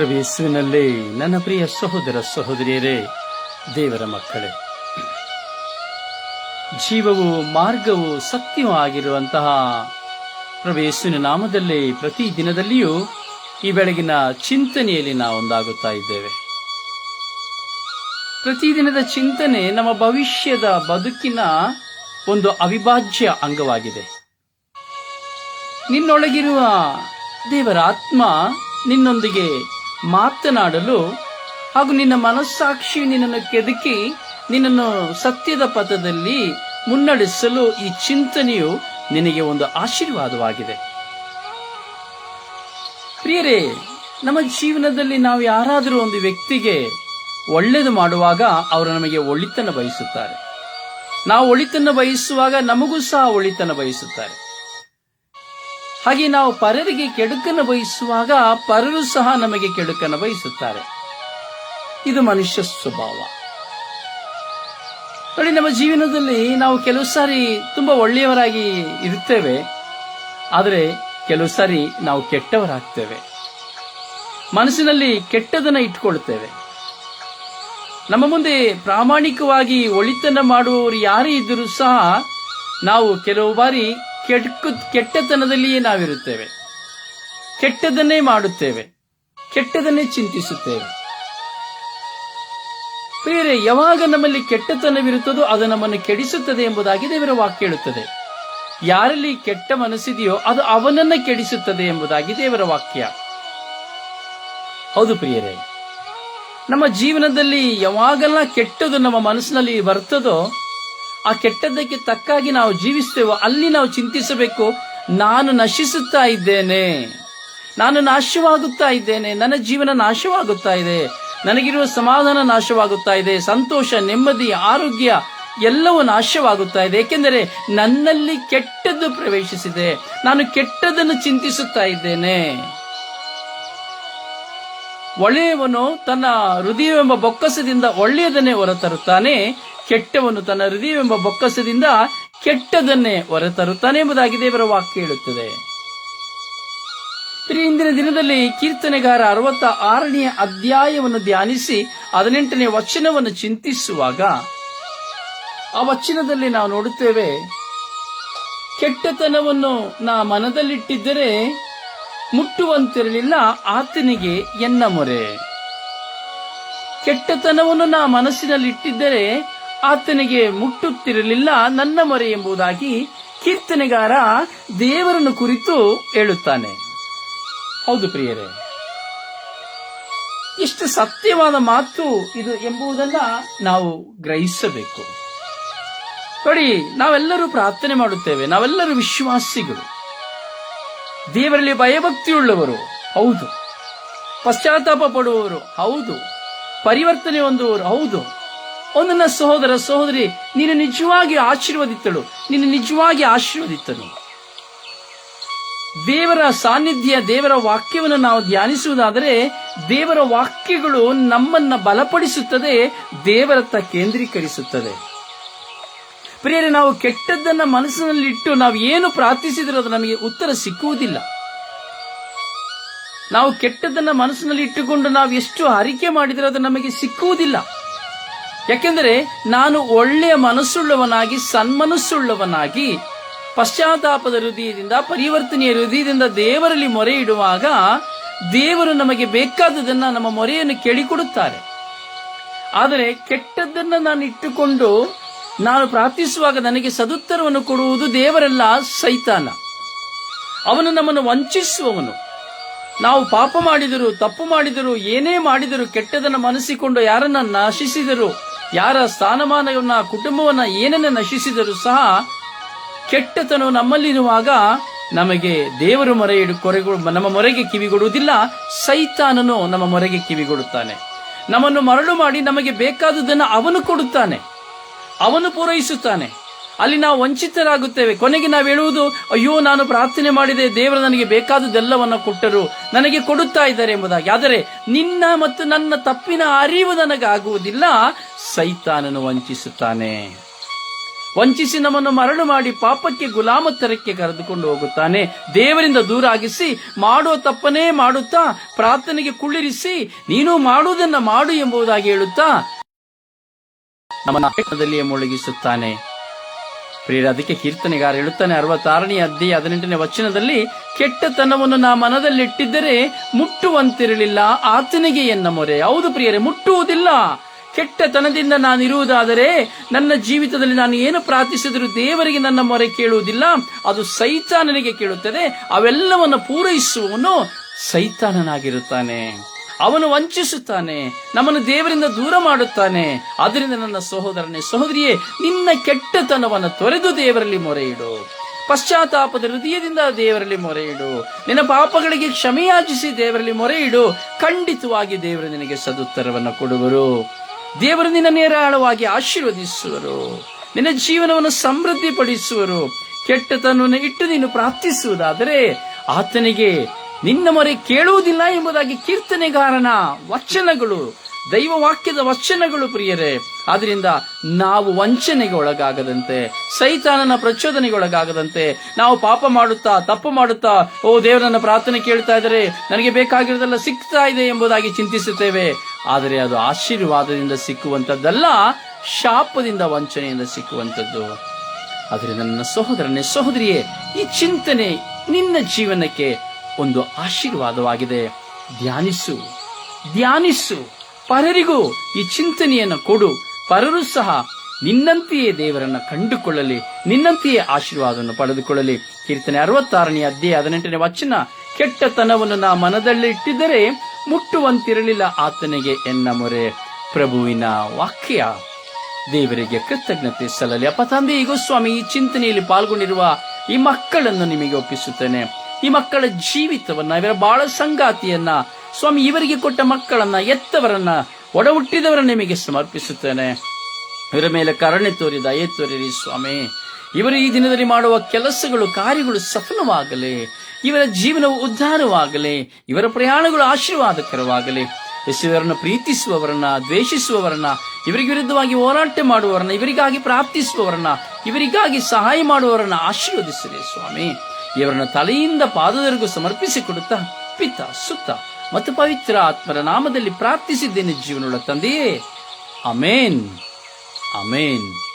ಪ್ರವೇಶುವಿನಲ್ಲಿ ನನ್ನ ಪ್ರಿಯ ಸಹೋದರ ಸಹೋದರಿಯರೇ, ದೇವರ ಮಕ್ಕಳೇ. ಜೀವವು ಮಾರ್ಗವು ಸತ್ಯವೂ ಆಗಿರುವಂತಹ ಪ್ರವೇಸುವಿನ ನಾಮದಲ್ಲಿ ಪ್ರತಿ ದಿನದಲ್ಲಿಯೂ ಈ ಬೆಳಗಿನ ಚಿಂತನೆಯಲ್ಲಿ ನಾವು ಒಂದಾಗುತ್ತಾ ಇದ್ದೇವೆ. ಪ್ರತಿದಿನದ ಚಿಂತನೆ ನಮ್ಮ ಭವಿಷ್ಯದ ಬದುಕಿನ ಒಂದು ಅವಿಭಾಜ್ಯ ಅಂಗವಾಗಿದೆ. ನಿನ್ನೊಳಗಿರುವ ದೇವರ ಆತ್ಮ ನಿನ್ನೊಂದಿಗೆ ಮಾತನಾಡಲು ಹಾಗೂ ನಿನ್ನ ಮನಸ್ಸಾಕ್ಷಿ ನಿನ್ನನ್ನು ಕೆದಕಿ ನಿನ್ನನ್ನು ಸತ್ಯದ ಪಥದಲ್ಲಿ ಮುನ್ನಡೆಸಲು ಈ ಚಿಂತನೆಯು ನಿನಗೆ ಒಂದು ಆಶೀರ್ವಾದವಾಗಿದೆ. ಪ್ರಿಯರೇ, ನಮ್ಮ ಜೀವನದಲ್ಲಿ ನಾವು ಯಾರಾದರೂ ಒಂದು ವ್ಯಕ್ತಿಗೆ ಒಳ್ಳೆಯದು ಮಾಡುವಾಗ ಅವರು ನಮಗೆ ಒಳಿತನ ಬಯಸುತ್ತಾರೆ. ನಾವು ಒಳಿತನ್ನು ಬಯಸುವಾಗ ನಮಗೂ ಸಹ ಒಳಿತನ ಬಯಸುತ್ತಾರೆ. ಹಾಗೆ ನಾವು ಪರರಿಗೆ ಕೆಡುಕನ್ನು ಬಯಸುವಾಗ ಪರರು ಸಹ ನಮಗೆ ಕೆಡುಕನ್ನು ಬಯಸುತ್ತಾರೆ. ಇದು ಮನುಷ್ಯ ಸ್ವಭಾವ. ನೋಡಿ, ನಮ್ಮ ಜೀವನದಲ್ಲಿ ನಾವು ಕೆಲವು ಸಾರಿ ತುಂಬಾ ಒಳ್ಳೆಯವರಾಗಿ ಇರುತ್ತೇವೆ ಆದರೆ ಕೆಲವು ಸಾರಿ ನಾವು ಕೆಟ್ಟವರಾಗ್ತೇವೆ. ಮನಸ್ಸಿನಲ್ಲಿ ಕೆಟ್ಟದನ್ನ ಇಟ್ಕೊಳ್ತೇವೆ. ನಮ್ಮ ಮುಂದೆ ಪ್ರಾಮಾಣಿಕವಾಗಿ ಒಳಿತನ ಮಾಡುವವರು ಯಾರೇ ಇದ್ದರೂ ಸಹ ನಾವು ಕೆಲವು ಬಾರಿ ಕೆಟ್ಟ ಕೆಟ್ಟತನದಲ್ಲಿಯೇ ನಾವಿರುತ್ತೇವೆ. ಕೆಟ್ಟದನ್ನೇ ಮಾಡುತ್ತೇವೆ. ಕೆಟ್ಟದನ್ನೇ ಚಿಂತಿಸುತ್ತೇವೆ. ಪ್ರಿಯರೇ, ಯಾವಾಗ ನಮ್ಮಲ್ಲಿ ಕೆಟ್ಟತನವಿರುತ್ತದೋ ಅದು ನಮ್ಮನ್ನು ಕೆಡಿಸುತ್ತದೆ ಎಂಬುದಾಗಿ ದೇವರ ವಾಕ್ಯ ಹೇಳುತ್ತದೆ ಯಾರಲ್ಲಿ ಕೆಟ್ಟ ಮನಸ್ಸಿದೆಯೋ ಅದು ಅವನನ್ನ ಕೆಡಿಸುತ್ತದೆ ಎಂಬುದಾಗಿ ದೇವರ ವಾಕ್ಯ. ಹೌದು ಪ್ರಿಯರೇ, ನಮ್ಮ ಜೀವನದಲ್ಲಿ ಯಾವಾಗೆಲ್ಲ ಕೆಟ್ಟದು ನಮ್ಮ ಮನಸ್ಸಿನಲ್ಲಿ ಬರ್ತದೋ ಆ ಕೆಟ್ಟದ್ದಕ್ಕೆ ತಕ್ಕಾಗಿ ನಾವು ಜೀವಿಸ್ತೇವೋ ಅಲ್ಲಿ ನಾವು ಚಿಂತಿಸಬೇಕು. ನಾನು ನಶಿಸುತ್ತಾ ಇದ್ದೇನೆ. ನಾನು ನಾಶವಾಗುತ್ತಾ ಇದ್ದೇನೆ. ನನ್ನ ಜೀವನ ನಾಶವಾಗುತ್ತಾ ಇದೆ. ನನಗಿರುವ ಸಮಾಧಾನ ನಾಶವಾಗುತ್ತಾ ಇದೆ. ಸಂತೋಷ, ನೆಮ್ಮದಿ, ಆರೋಗ್ಯ ಎಲ್ಲವೂ ನಾಶವಾಗುತ್ತಾ ಇದೆ. ಏಕೆಂದರೆ ನನ್ನಲ್ಲಿ ಕೆಟ್ಟದ್ದು ಪ್ರವೇಶಿಸಿದೆ. ನಾನು ಕೆಟ್ಟದನ್ನು ಚಿಂತಿಸುತ್ತಾ ಇದ್ದೇನೆ. ಒಳ್ಳೆಯವನು ತನ್ನ ಹೃದಯವೆಂಬ ಬೊಕ್ಕಸದಿಂದ ಒಳ್ಳೆಯದನ್ನೇ ಹೊರತರುತ್ತಾನೆ, ಕೆಟ್ಟವನು ತನ್ನ ಹೃದಯವೆಂಬ ಬೊಕ್ಕಸದಿಂದ ಕೆಟ್ಟದನ್ನೇ ಹೊರತರುತ್ತಾನೆ ಎಂಬುದಾಗಿ ದೇವರ ವಾಕ್ಯ ಹೇಳುತ್ತದೆ. ಇಂದಿನ ದಿನದಲ್ಲಿ ಕೀರ್ತನೆಗಾರ ಅರವತ್ತ ಆರನೆಯ ಅಧ್ಯಾಯವನ್ನು ಧ್ಯಾನಿಸಿ ಹದಿನೆಂಟನೇ ವಚನವನ್ನು ಚಿಂತಿಸುವಾಗ, ಆ ವಚನದಲ್ಲಿ ನಾವು ನೋಡುತ್ತೇವೆ, ಕೆಟ್ಟತನವನ್ನು ನಾ ಮನದಲ್ಲಿಟ್ಟಿದ್ದರೆ ಮುಟ್ಟುವಂತಿರಲಿಲ್ಲ ಆತನಿಗೆ ಎನ್ನ ಮೊರೆ. ಕೆಟ್ಟತನವನ್ನು ನಾ ಮನಸ್ಸಿನಲ್ಲಿಟ್ಟಿದ್ದರೆ ಆತನಿಗೆ ಮುಟ್ಟುತ್ತಿರಲಿಲ್ಲ ನನ್ನ ಮೊರೆ ಎಂಬುದಾಗಿ ಕೀರ್ತನೆಗಾರ ದೇವರನ್ನು ಕುರಿತು ಹೇಳುತ್ತಾನೆ. ಹೌದು ಪ್ರಿಯರೇ. ಇಷ್ಟು ಸತ್ಯವಾದ ಮಾತು ಇದು ಎಂಬುದನ್ನ ನಾವು ಗ್ರಹಿಸಬೇಕು. ನೋಡಿ, ನಾವೆಲ್ಲರೂ ಪ್ರಾರ್ಥನೆ ಮಾಡುತ್ತೇವೆ. ನಾವೆಲ್ಲರೂ ವಿಶ್ವಾಸಿಗಳು. ದೇವರಲ್ಲಿ ಭಯಭಕ್ತಿಯುಳ್ಳವರು. ಹೌದು. ಪಶ್ಚಾತ್ತಾಪ ಪಡುವವರು. ಹೌದು. ಪರಿವರ್ತನೆ ಹೊಂದುವವರು. ಹೌದು. ಒಂದನ್ನ ಸಹೋದರ, ಸಹೋದರಿ, ನೀನು ನಿಜವಾಗಿ ಆಶೀರ್ವದಿತ್ತಳು. ನೀನು ನಿಜವಾಗಿ ಆಶೀರ್ವದಿತ್ತನು. ದೇವರ ಸಾನ್ನಿಧ್ಯ, ದೇವರ ವಾಕ್ಯವನ್ನು ನಾವು ಧ್ಯಾನಿಸುವುದಾದರೆ, ದೇವರ ವಾಕ್ಯಗಳು ನಮ್ಮನ್ನ ಬಲಪಡಿಸುತ್ತದೆ, ದೇವರತ್ತ ಕೇಂದ್ರೀಕರಿಸುತ್ತದೆ. ಪ್ರಿಯರೇ, ನಾವು ಕೆಟ್ಟದ್ದನ್ನ ಮನಸ್ಸಿನಲ್ಲಿಟ್ಟು ನಾವು ಏನು ಪ್ರಾರ್ಥಿಸಿದರೂ ಅದು ನಮಗೆ ಉತ್ತರ ಸಿಕ್ಕುವುದಿಲ್ಲ. ನಾವು ಕೆಟ್ಟದ್ದನ್ನ ಮನಸ್ಸಿನಲ್ಲಿ ಇಟ್ಟುಕೊಂಡು ನಾವು ಎಷ್ಟು ಹರಿಕೆ ಮಾಡಿದರೂ ಅದು ನಮಗೆ ಸಿಕ್ಕುವುದಿಲ್ಲ. ಯಾಕೆಂದರೆ, ನಾನು ಒಳ್ಳೆಯ ಮನಸ್ಸುಳ್ಳವನಾಗಿ, ಸನ್ಮನಸ್ಸುಳ್ಳವನಾಗಿ, ಪಶ್ಚಾತ್ತಾಪದ ಹೃದಯದಿಂದ, ಪರಿವರ್ತನೆಯ ಹೃದಯದಿಂದ ದೇವರಲ್ಲಿ ಮೊರೆ ಇಡುವಾಗ ದೇವರು ನಮಗೆ ಬೇಕಾದದನ್ನ ನಮ್ಮ ಮೊರೆಯನ್ನು ಕೇಳಿಕೊಡುತ್ತಾರೆ. ಆದರೆ, ಕೆಟ್ಟದ್ದನ್ನ ನಾನು ಇಟ್ಟುಕೊಂಡು ನಾನು ಪ್ರಾರ್ಥಿಸುವಾಗ ನನಗೆ ಸದುತ್ತರವನ್ನು ಕೊಡುವುದು ದೇವರಲ್ಲ ಸೈತಾನ. ಅವನು ನಮ್ಮನ್ನು ವಂಚಿಸುವವನು. ನಾವು ಪಾಪ ಮಾಡಿದರು, ತಪ್ಪು ಮಾಡಿದರು, ಏನೇ ಮಾಡಿದರು ಕೆಟ್ಟದನ್ನು ಮನಸ್ಸಿಕೊಂಡು ಯಾರನ್ನ ನಶಿಸಿದರು, ಯಾರ ಸ್ಥಾನಮಾನವನ್ನ, ಕುಟುಂಬವನ್ನ ಏನನ್ನ ನಶಿಸಿದರೂ ಸಹ ಕೆಟ್ಟತನು ನಮ್ಮಲ್ಲಿರುವಾಗ ನಮಗೆ ದೇವರು ಮೊರೆ ಕೊರೆಗಳು ನಮ್ಮ ಮೊರೆಗೆ ಕಿವಿಗೊಡುವುದಿಲ್ಲ ಸೈತಾನನು ನಮ್ಮ ಮೊರೆಗೆ ಕಿವಿಗೊಡುತ್ತಾನೆ ನಮ್ಮನ್ನು ಮರಳು ಮಾಡಿ ನಮಗೆ ಬೇಕಾದುದನ್ನು ಅವನು ಕೊಡುತ್ತಾನೆ. ಅವನು ಪೂರೈಸುತ್ತಾನೆ. ಅಲ್ಲಿ ನಾವು ವಂಚಿತರಾಗುತ್ತೇವೆ. ಕೊನೆಗೆ ನಾವು ಹೇಳುವುದು, ಅಯ್ಯೋ, ನಾನು ಪ್ರಾರ್ಥನೆ ಮಾಡಿದೆ, ದೇವರು ನನಗೆ ಬೇಕಾದುದೆಲ್ಲವನ್ನ ಕೊಟ್ಟರು, ನನಗೆ ಕೊಡುತ್ತಾ ಇದ್ದಾರೆ ಎಂಬುದಾಗಿ. ಆದರೆ ನಿನ್ನ ಮತ್ತು ನನ್ನ ತಪ್ಪಿನ ಅರಿವು ನನಗಾಗುವುದಿಲ್ಲ. ಸೈತಾನನು ವಂಚಿಸುತ್ತಾನೆ. ವಂಚಿಸಿ ನಮ್ಮನ್ನು ಮರಳು ಮಾಡಿ ಪಾಪಕ್ಕೆ, ಗುಲಾಮತ್ತರಕ್ಕೆ ಕರೆದುಕೊಂಡು ಹೋಗುತ್ತಾನೆ. ದೇವರಿಂದ ದೂರ ಆಗಿಸಿ ಮಾಡುವ ತಪ್ಪನೇ ಮಾಡುತ್ತಾ, ಪ್ರಾರ್ಥನೆಗೆ ಕುಳ್ಳಿರಿಸಿ, ನೀನು ಮಾಡುವುದನ್ನ ಮಾಡು ಎಂಬುದಾಗಿ ಹೇಳುತ್ತಾ ನಮ್ಮನ್ನು ಮುಳುಗಿಸುತ್ತಾನೆ. ಪ್ರಿಯರ, ಅದಕ್ಕೆ ಕೀರ್ತನೆಗಾರ ಹೇಳುತ್ತಾನೆ, ಅರವತ್ತಾರನೇ ಅಧ್ಯಾಯ ಹದಿನೆಂಟನೇ ವಚನದಲ್ಲಿ, ಕೆಟ್ಟತನವನ್ನು ನಾ ಮನದಲ್ಲಿಟ್ಟಿದ್ದರೆ ಮುಟ್ಟುವಂತಿರಲಿಲ್ಲ, ಆತನಿಗೆ ಎನ್ನ ಮೊರೆ. ಹೌದು ಪ್ರಿಯರೇ, ಮುಟ್ಟುವುದಿಲ್ಲ. ಕೆಟ್ಟತನದಿಂದ ನಾನಿರುವುದಾದರೆ ನನ್ನ ಜೀವಿತದಲ್ಲಿ ನಾನು ಏನು ಪ್ರಾರ್ಥಿಸಿದರೂ ದೇವರಿಗೆ ನನ್ನ ಮೊರೆ ಕೇಳುವುದಿಲ್ಲ, ಅದು ಸೈತಾನನಿಗೆ ಕೇಳುತ್ತದೆ. ಅವೆಲ್ಲವನ್ನು ಪೂರೈಸುವವನು ಸೈತಾನನಾಗಿರುತ್ತಾನೆ. ಅವನು ವಂಚಿಸುತ್ತಾನೆ, ನಮ್ಮನ್ನು ದೇವರಿಂದ ದೂರ ಮಾಡುತ್ತಾನೆ. ಅದರಿಂದ ನನ್ನ ಸಹೋದರನೇ, ಸಹೋದರಿಯೇ, ನಿನ್ನ ಕೆಟ್ಟತನವನ್ನು ತೊರೆದು ದೇವರಲ್ಲಿ ಮೊರೆ ಇಡು ಪಶ್ಚಾತ್ತಾಪದ ಹೃದಯದಿಂದ ದೇವರಲ್ಲಿ ಮೊರೆ ಇಡು ನಿನ್ನ ಪಾಪಗಳಿಗೆ ಕ್ಷಮೆಯಾಚಿಸಿ ದೇವರಲ್ಲಿ ಮೊರೆ ಇಡು ಖಂಡಿತವಾಗಿ ದೇವರು ನಿನಗೆ ಸದುತ್ತರವನ್ನು ಕೊಡುವರು. ದೇವರು ನಿನ್ನ ನೇರಾಳವಾಗಿ ಆಶೀರ್ವದಿಸುವರು. ನಿನ್ನ ಜೀವನವನ್ನು ಸಮೃದ್ಧಿಪಡಿಸುವರು. ಕೆಟ್ಟತನವನ್ನು ಇಟ್ಟು ನೀನು ಪ್ರಾರ್ಥಿಸುವುದಾದರೆ ಆತನಿಗೆ ನಿನ್ನ ಮೊರೆ ಕೇಳುವುದಿಲ್ಲ ಎಂಬುದಾಗಿ ಕೀರ್ತನೆಗಾರನ ವಚನಗಳು ದೈವ ವಾಕ್ಯದ ವಚನಗಳು ಪ್ರಿಯರೇ. ಆದ್ರಿಂದ ನಾವು ವಂಚನೆಗೆ ಒಳಗಾಗದಂತೆ, ಸೈತಾನನ ಪ್ರಚೋದನೆಗೆ ಒಳಗಾಗದಂತೆ, ನಾವು ಪಾಪ ಮಾಡುತ್ತಾ, ತಪ್ಪು ಮಾಡುತ್ತಾ, ಓ ದೇವರನ್ನ ಪ್ರಾರ್ಥನೆ ಕೇಳ್ತಾ ಇದ್ದಾರೆ, ನನಗೆ ಬೇಕಾಗಿರೋದೆಲ್ಲ ಸಿಗ್ತಾ ಇದೆ ಎಂಬುದಾಗಿ ಚಿಂತಿಸುತ್ತೇವೆ. ಆದರೆ ಅದು ಆಶೀರ್ವಾದದಿಂದ ಸಿಕ್ಕುವಂಥದ್ದಲ್ಲ, ಶಾಪದಿಂದ ವಂಚನೆಯಿಂದ ಸಿಕ್ಕುವಂಥದ್ದು. ಆದರೆ ನನ್ನ ಸಹೋದರನೇ, ಸಹೋದರಿಯೇ, ಈ ಚಿಂತನೆ ನಿನ್ನ ಜೀವನಕ್ಕೆ ಒಂದು ಆಶೀರ್ವಾದವಾಗಿದೆ. ಧ್ಯಾನಿಸು. ಧ್ಯಾನಿಸು. ಪರರಿಗೂ ಈ ಚಿಂತನೆಯನ್ನು ಕೊಡು. ಪರರು ಸಹ ನಿನ್ನಂತೆಯೇ ದೇವರನ್ನ ಕಂಡುಕೊಳ್ಳಲಿ. ನಿನ್ನಂತೆಯೇ ಆಶೀರ್ವಾದವನ್ನು ಪಡೆದುಕೊಳ್ಳಲಿ. ಕೀರ್ತನೆ ಅರವತ್ತಾರನೇ ಅಧ್ಯಾಯ ಹದಿನೆಂಟನೇ ವಚನ. ಕೆಟ್ಟತನವನ್ನು ನಾ ಮನದಲ್ಲಿ ಇಟ್ಟಿದ್ದರೆ ಮುಟ್ಟುವಂತಿರಲಿಲ್ಲ ಆತನಿಗೆ ಎನ್ನ ಮೊರೆ. ಪ್ರಭುವಿನ ವಾಕ್ಯ. ದೇವರಿಗೆ ಕೃತಜ್ಞತೆ ಸಲ್ಲಲಿ. ಅಪ್ಪ ತಂದೆ, ಈಗ ಸ್ವಾಮಿ, ಈ ಚಿಂತನೆಯಲ್ಲಿ ಪಾಲ್ಗೊಂಡಿರುವ ಈ ಮಕ್ಕಳನ್ನು ನಿಮಗೆ ಒಪ್ಪಿಸುತ್ತೇನೆ. ಈ ಮಕ್ಕಳ ಜೀವಿತವನ್ನ, ಇವರ ಬಾಳ ಸಂಗಾತಿಯನ್ನ, ಸ್ವಾಮಿ ಇವರಿಗೆ ಕೊಟ್ಟ ಮಕ್ಕಳನ್ನ, ಎತ್ತವರನ್ನ ಒಡ ಹುಟ್ಟಿದವರನ್ನ ನಿಮಗೆ ಸಮರ್ಪಿಸುತ್ತೇನೆ. ಇವರ ಮೇಲೆ ಕರುಣೆ ತೋರಿ, ದಯೆ ತೋರಿರಿ ಸ್ವಾಮಿ. ಇವರು ಈ ದಿನದಲ್ಲಿ ಮಾಡುವ ಕೆಲಸಗಳು, ಕಾರ್ಯಗಳು ಸಫಲವಾಗಲಿ. ಇವರ ಜೀವನವು ಉದ್ಧಾರವಾಗಲಿ. ಇವರ ಪ್ರಯಾಣಗಳು ಆಶೀರ್ವಾದಕರವಾಗಲಿ. ಇವರನ್ನು ಪ್ರೀತಿಸುವವರನ್ನ, ದ್ವೇಷಿಸುವವರನ್ನ, ಇವರಿಗೆ ವಿರುದ್ಧವಾಗಿ ಹೋರಾಟ ಮಾಡುವವರನ್ನ, ಇವರಿಗಾಗಿ ಪ್ರಾರ್ಥಿಸುವವರನ್ನ, ಇವರಿಗಾಗಿ ಸಹಾಯ ಮಾಡುವವರನ್ನ ಆಶೀರ್ವದಿಸಲಿ ಸ್ವಾಮಿ. ಇವರನ್ನ ತಲೆಯಿಂದ ಪಾದದವರೆಗೂ ಸಮರ್ಪಿಸಿ ಕೊಡುತ್ತಾ ಪಿತ ಸುತ್ತ ಮತ್ತು ಪವಿತ್ರ ಆತ್ಮರ ನಾಮದಲ್ಲಿ ಪ್ರಾರ್ಥಿಸಿದ್ದೇನೆ ಜೀವನೋಳ ತಂದೆಯೇ. Amen amen